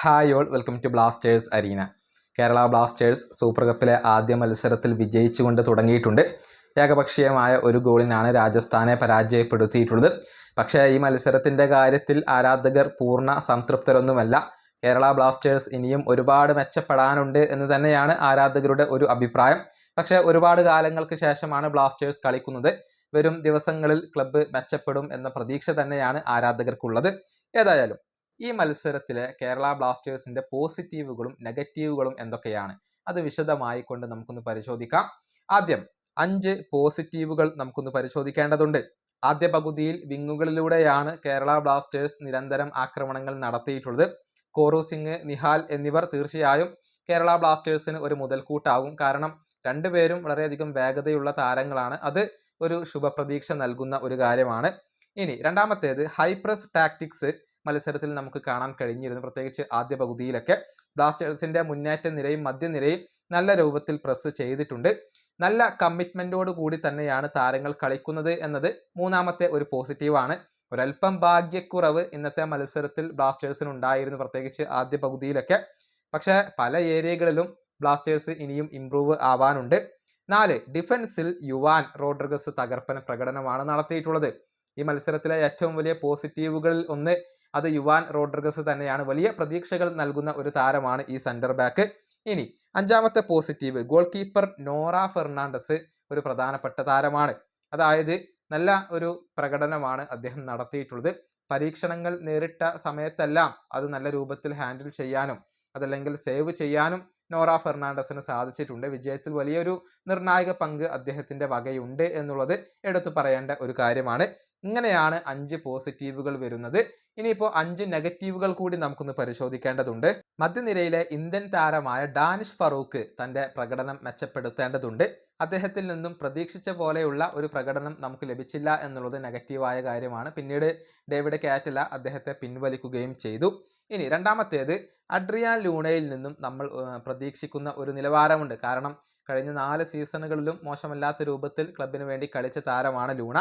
Hi all welcome to Blasters arena. Kerala Blasters super കപ്പിലെ ആദ്യ മത്സരത്തിൽ വിജയിച്ചുകൊണ്ട് തുടങ്ങിയിട്ടുണ്ട്. ഏകപക്ഷീയമായ ഒരു ഗോളിനാണ് രാജസ്ഥാനെ പരാജയപ്പെടുത്തിയിട്ടുള്ളത്. പക്ഷേ ഈ മത്സരത്തിന്റെ കാര്യത്തിൽ ആരാധകർ പൂർണ സംതൃപ്തരൊന്നുമല്ല. കേരള ബ്ലാസ്റ്റേഴ്സ് ഇനിയും ഒരുപാട് മെച്ചപ്പെടാനുണ്ട് എന്ന് തന്നെയാണ് ആരാധകരുടെ ഒരു അഭിപ്രായം. പക്ഷേ ഒരുപാട് കാലങ്ങൾക്ക് ശേഷമാണ് ബ്ലാസ്റ്റേഴ്സ് കളിക്കുന്നത്. വരും ദിവസങ്ങളിൽ ക്ലബ്ബ് മെച്ചപ്പെടും എന്ന പ്രതീക്ഷ തന്നെയാണ് ആരാധകർക്കുള്ളത്. ഏതായാലും ഈ മത്സരത്തിലെ കേരള ബ്ലാസ്റ്റേഴ്സിന്റെ പോസിറ്റീവുകളും നെഗറ്റീവുകളും എന്തൊക്കെയാണ്? അത് വിശദമായി കൊണ്ട് നമുക്കൊന്ന് പരിശോധിക്കാം. ആദ്യം അഞ്ച് പോസിറ്റീവുകൾ നമുക്കൊന്ന് പരിശോധിക്കേണ്ടതുണ്ട്. ആദ്യ പകുതിയിൽ വിങ്ങുകളിലൂടെയാണ് കേരള ബ്ലാസ്റ്റേഴ്സ് നിരന്തരം ആക്രമണങ്ങൾ നടത്തിയിട്ടുള്ളത്. കോറു സിംഗ് നിഹാൽ എന്നിവർ തീർച്ചയായും കേരള ബ്ലാസ്റ്റേഴ്സിന് ഒരു മുതൽക്കൂട്ടാകും കാരണം രണ്ടുപേരും വളരെയധികം വേഗതയുള്ള താരങ്ങളാണ്. അത് ഒരു ശുഭപ്രതീക്ഷ നൽകുന്ന ഒരു കാര്യമാണ്. ഇനി രണ്ടാമത്തേത് ഹൈപ്രസ് ടാക്ടിക്സ് മത്സരത്തിൽ നമുക്ക് കാണാൻ കഴിഞ്ഞിരുന്നു. പ്രത്യേകിച്ച് ആദ്യ പകുതിയിലൊക്കെ ബ്ലാസ്റ്റേഴ്സിന്റെ മുന്നേറ്റ നിരയും മധ്യനിരയും നല്ല രൂപത്തിൽ പ്രസ് ചെയ്തിട്ടുണ്ട്. നല്ല കമ്മിറ്റ്മെന്റോട് കൂടി തന്നെയാണ് താരങ്ങൾ കളിക്കുന്നത് എന്നത് മൂന്നാമത്തെ ഒരു പോസിറ്റീവാണ് ഒരല്പം ഭാഗ്യക്കുറവ് ഇന്നത്തെ മത്സരത്തിൽ ബ്ലാസ്റ്റേഴ്സിന് ഉണ്ടായിരുന്നു പ്രത്യേകിച്ച് ആദ്യ പകുതിയിലൊക്കെ. പക്ഷേ പല ഏരിയകളിലും ബ്ലാസ്റ്റേഴ്സ് ഇനിയും ഇംപ്രൂവ് ആവാനുണ്ട്. നാല് ഡിഫൻസിൽ യുവാൻ റോഡ്രിഗസ് തകർപ്പൻ പ്രകടനമാണ് നടത്തിയിട്ടുള്ളത്. ഈ മത്സരത്തിലെ ഏറ്റവും വലിയ പോസിറ്റീവുകളിൽ ഒന്ന് അത് യുവാൻ റോഡ്രിഗസ് തന്നെയാണ്. വലിയ പ്രതീക്ഷകൾ നൽകുന്ന ഒരു താരമാണ് ഈ സെന്റർ ബാക്ക് ഇനി അഞ്ചാമത്തെ positive goal keeper Nora Fernandez ഒരു പ്രധാനപ്പെട്ട താരമാണ്. അതായത് നല്ല ഒരു പ്രകടനമാണ് അദ്ദേഹം നടത്തിയിട്ടുള്ളത്. പരീക്ഷണങ്ങൾ നേരിട്ട സമയത്തെല്ലാം അത് നല്ല രൂപത്തിൽ ഹാൻഡിൽ ചെയ്യാനും അതല്ലെങ്കിൽ സേവ് ചെയ്യാനും നോറ ഫെർണാണ്ടസിന് സാധിച്ചിട്ടുണ്ട്. വിജയത്തിൽ വലിയൊരു നിർണായക പങ്ക് അദ്ദേഹത്തിന്റെ വകയുണ്ട് എന്നുള്ളത് എടുത്തു പറയേണ്ട ഒരു കാര്യമാണ്. ഇങ്ങനെയാണ് അഞ്ച് പോസിറ്റീവുകൾ വരുന്നത്. ഇനിയിപ്പോൾ അഞ്ച് നെഗറ്റീവുകൾ കൂടി നമുക്കൊന്ന് പരിശോധിക്കേണ്ടതുണ്ട്. മധ്യനിരയിലെ ഇന്ത്യൻ താരമായ ഡാനിഷ് ഫറൂഖ് തന്റെ പ്രകടനം മെച്ചപ്പെടുത്തേണ്ടതുണ്ട്. അദ്ദേഹത്തിൽ നിന്നും പ്രതീക്ഷിച്ച പോലെയുള്ള ഒരു പ്രകടനം നമുക്ക് ലഭിച്ചില്ല എന്നുള്ളത് നെഗറ്റീവായ കാര്യമാണ്. പിന്നീട് ഡേവിഡ് കാറ്റല അദ്ദേഹത്തെ പിൻവലിക്കുകയും ചെയ്തു. ഇനി രണ്ടാമത്തേത് അഡ്രിയാൻ ലൂണയിൽ നിന്നും നമ്മൾ പ്രതീക്ഷിക്കുന്ന ഒരു നിലവാരമുണ്ട്. കാരണം കഴിഞ്ഞ നാല് സീസണുകളിലും മോശമല്ലാത്ത രൂപത്തിൽ ക്ലബിന് വേണ്ടി കളിച്ച താരമാണ് ലൂണ.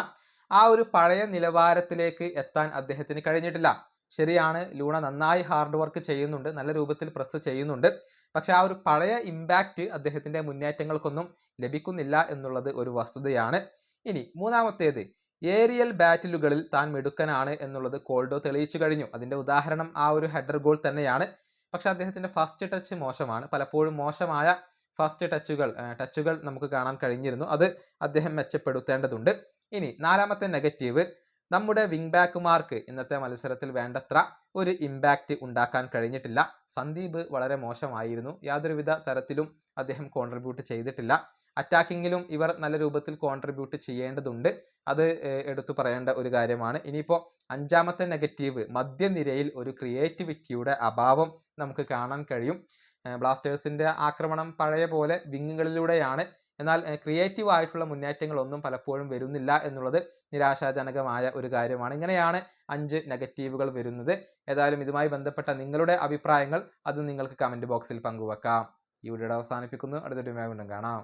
ആ ഒരു പഴയ നിലവാരത്തിലേക്ക് എത്താൻ അദ്ദേഹത്തിന് കഴിഞ്ഞിട്ടില്ല. ശരിയാണ് ലൂണ നന്നായി ഹാർഡ് വർക്ക് ചെയ്യുന്നുണ്ട് നല്ല രൂപത്തിൽ പ്രസ് ചെയ്യുന്നുണ്ട്. പക്ഷെ ആ ഒരു പഴയ ഇമ്പാക്റ്റ് അദ്ദേഹത്തിന്റെ മുന്നേറ്റങ്ങൾക്കൊന്നും ലഭിക്കുന്നില്ല എന്നുള്ളത് ഒരു വസ്തുതയാണ്. ഇനി മൂന്നാമത്തേത് ഏരിയൽ ബാറ്റിലുകളിൽ താൻ മിടുക്കനാണ് എന്നുള്ളത് കോൾഡോ തെളിയിച്ചു കഴിഞ്ഞു. അതിന്റെ ഉദാഹരണം ആ ഒരു ഹെഡർ ഗോൾ തന്നെയാണ്. പക്ഷെ അദ്ദേഹത്തിന്റെ ഫസ്റ്റ് ടച്ച് മോശമാണ്. പലപ്പോഴും മോശമായ ഫസ്റ്റ് ടച്ചുകൾ ടച്ചുകൾ നമുക്ക് കാണാൻ കഴിഞ്ഞിരുന്നു. അത് അദ്ദേഹം മെച്ചപ്പെടുത്തേണ്ടതുണ്ട്. ഇനി നാലാമത്തെ നെഗറ്റീവ് നമ്മുടെ വിങ് ബാക്കുമാർക്ക് ഇന്നത്തെ മത്സരത്തിൽ വേണ്ടത്ര ഒരു ഇമ്പാക്റ്റ് ഉണ്ടാക്കാൻ കഴിഞ്ഞിട്ടില്ല. സന്ദീപ് വളരെ മോശമായിരുന്നു. യാതൊരുവിധ തരത്തിലും അദ്ദേഹം കോൺട്രിബ്യൂട്ട് ചെയ്തിട്ടില്ല. അറ്റാക്കിങ്ങിലും ഇവർ നല്ല രൂപത്തിൽ കോൺട്രിബ്യൂട്ട് ചെയ്യേണ്ടതുണ്ട്. അത് എടുത്തു പറയേണ്ട ഒരു കാര്യമാണ്. ഇനിയിപ്പോൾ അഞ്ചാമത്തെ നെഗറ്റീവ് മധ്യനിരയിൽ ഒരു ക്രിയേറ്റിവിറ്റിയുടെ അഭാവം നമുക്ക് കാണാൻ കഴിയും. ബ്ലാസ്റ്റേഴ്സിന്റെ ആക്രമണം പഴയ പോലെ വിങ്ങുകളിലൂടെയാണ് എന്നാൽ ക്രിയേറ്റീവ് ആയിട്ടുള്ള മുന്നേറ്റങ്ങളൊന്നും പലപ്പോഴും വരുന്നില്ല എന്നുള്ളത് നിരാശാജനകമായ ഒരു കാര്യമാണ്. ഇങ്ങനെയാണ് അഞ്ച് നെഗറ്റീവുകൾ വരുന്നത്. ഏതായാലും ഇതുമായി ബന്ധപ്പെട്ട നിങ്ങളുടെ അഭിപ്രായങ്ങൾ അത് നിങ്ങൾക്ക് കമന്റ് ബോക്സിൽ പങ്കുവെക്കാം. ഈ വീഡിയോ അവസാനിപ്പിക്കുന്നു. അടുത്തൊരു വീണ്ടും കാണാം.